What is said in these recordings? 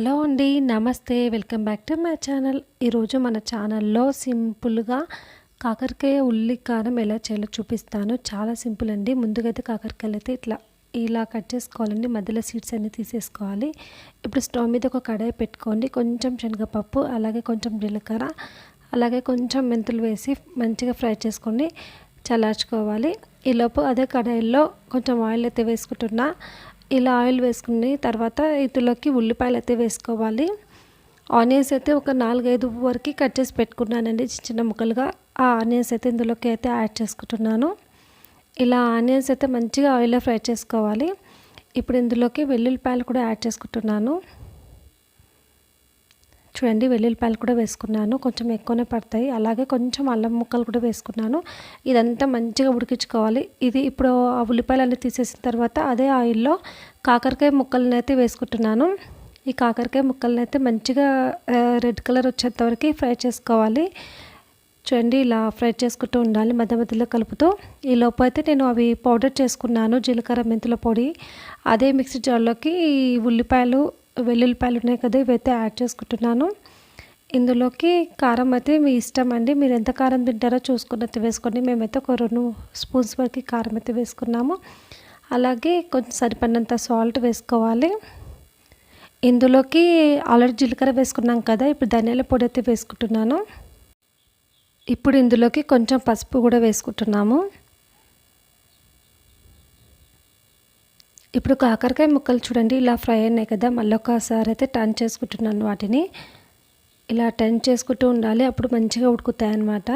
Hello అండి నమస్తే. Welcome back to my channel. ఈరోజు మన ఛానల్లో సింపుల్గా కాకరకాయ ఉల్లి కారం ఎలా చేయాలో చూపిస్తాను. చాలా సింపుల్ అండి. ముందుగా అయితే కాకరకాయలు అయితే ఇట్లా ఇలా కట్ చేసుకోవాలండి. మధ్యలో సీడ్స్ అన్నీ తీసేసుకోవాలి. ఇప్పుడు స్టవ్ మీద ఒక కడాయి పెట్టుకోండి. కొంచెం శనగపప్పు అలాగే కొంచెం జీలకర్ర అలాగే కొంచెం మెంతులు వేసి మంచిగా ఫ్రై చేసుకోండి చల్లార్చుకోవాలి. ఈలోపు అదే కడాయిల్లో కొంచెం ఆయిల్ అయితే వేసుకుంటున్నా. ఇలా ఆయిల్ వేసుకుని తర్వాత ఇందులోకి ఉల్లిపాయలు అయితే వేసుకోవాలి. ఆనియన్స్ అయితే ఒక నాలుగైదు వరకు కట్ చేసి పెట్టుకున్నానండి చిన్న చిన్న ముక్కలుగా. ఆ ఆనియన్స్ అయితే ఇందులోకి అయితే యాడ్ చేసుకుంటున్నాను. ఇలా ఆనియన్స్ అయితే మంచిగా ఆయిల్లో ఫ్రై చేసుకోవాలి. ఇప్పుడు ఇందులోకి వెల్లుల్లిపాయలు కూడా యాడ్ చేసుకుంటున్నాను. చూడండి వెల్లుల్లిపాయలు కూడా వేసుకున్నాను. కొంచెం ఎక్కువనే పడతాయి. అలాగే కొంచెం అల్లం ముక్కలు కూడా వేసుకున్నాను. ఇదంతా మంచిగా ఉడికించుకోవాలి. ఇది ఇప్పుడు ఆ ఉల్లిపాయలు అన్నీ తీసేసిన తర్వాత అదే ఆయిల్లో కాకరకాయ ముక్కలను అయితే వేసుకుంటున్నాను. ఈ కాకరకాయ ముక్కలను అయితే మంచిగా రెడ్ కలర్ వచ్చేంతవరకు ఫ్రై చేసుకోవాలి. చూడండి ఇలా ఫ్రై చేసుకుంటూ ఉండాలి మధ్య మధ్యలో కలుపుతూ. ఈ లోపు అయితే నేను అవి పౌడర్ చేసుకున్నాను జీలకర్ర మెంతుల పొడి. అదే మిక్సీ జార్లోకి ఉల్లిపాయలు వెల్లుల్లిపాయలు ఉన్నాయి కదా ఇవైతే యాడ్ చేసుకుంటున్నాను. ఇందులోకి కారం అయితే మీ ఇష్టం అండి. మీరు ఎంత కారం తింటారో చూసుకున్నట్టు వేసుకోండి. మేమైతే ఒక రెండు స్పూన్స్ వరకు కారం అయితే వేసుకున్నాము. అలాగే కొంచెం సరిపడినంత సాల్ట్ వేసుకోవాలి. ఇందులోకి ఆల్రెడీ జీలకర్ర వేసుకున్నాం కదా ఇప్పుడు ధనియాల పొడి అయితే వేసుకుంటున్నాను. ఇప్పుడు ఇందులోకి కొంచెం పసుపు కూడా వేసుకుంటున్నాము. ఇప్పుడు కాకరకాయ ముక్కలు చూడండి. ఇలా ఫ్రై అయినాయి కదా. మళ్ళీ ఒకసారి అయితే టర్న్ చేసుకుంటున్నాను వాటిని. ఇలా టర్న్ చేసుకుంటూ ఉండాలి. అప్పుడు మంచిగా ఉడుకుతాయి అన్నమాట.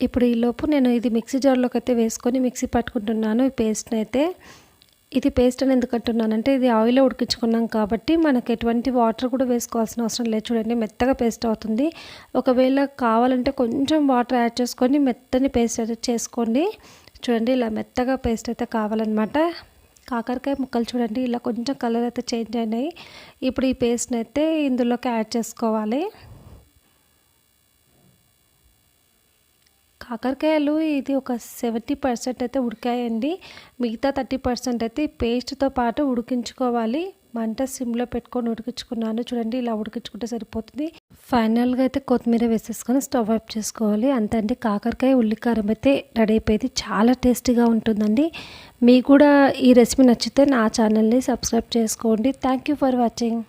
ఇప్పుడు ఈలోపు నేను ఇది మిక్సీ జార్లోకి అయితే వేసుకొని మిక్సీ పట్టుకుంటున్నాను. ఈ పేస్ట్ని అయితే. ఇది పేస్ట్ అని ఎందుకు అంటున్నానంటే ఇది ఆయిల్లో ఉడికించుకున్నాం కాబట్టి మనకు ఎటువంటి వాటర్ కూడా వేసుకోవాల్సిన అవసరం లేదు. చూడండి మెత్తగా పేస్ట్ అవుతుంది. ఒకవేళ కావాలంటే కొంచెం వాటర్ యాడ్ చేసుకొని మెత్తని పేస్ట్ అయితే చేసుకోండి. చూడండి ఇలా మెత్తగా పేస్ట్ అయితే కావాలన్నమాట. కాకరకాయ ముక్కలు చూడండి ఇలా కొంచెం కలర్ అయితే చేంజ్ అయినాయి. ఇప్పుడు ఈ పేస్ట్ని అయితే ఇందులోకి యాడ్ చేసుకోవాలి. కాకరకాయలు ఇది ఒక సెవెంటీ పర్సెంట్ అయితే ఉడికాయండి. మిగతా థర్టీ పర్సెంట్ అయితే పేస్ట్తో పాటు ఉడికించుకోవాలి. మంట సిమ్లో పెట్టుకొని ఉడికించుకున్నాను. చూడండి ఇలా ఉడికించుకుంటే సరిపోతుంది. ఫైనల్గా అయితే కొత్తిమీర వేసేసుకొని స్టవ్ ఆఫ్ చేసుకోవాలి. అంతే అండి కాకరకాయ ఉల్లికారం అయితే రెడీ అయిపోయింది. చాలా టేస్టీగా ఉంటుందండి. మీకు కూడా ఈ రెసిపీ నచ్చితే నా ఛానల్ని సబ్స్క్రైబ్ చేసుకోండి. Thank you for watching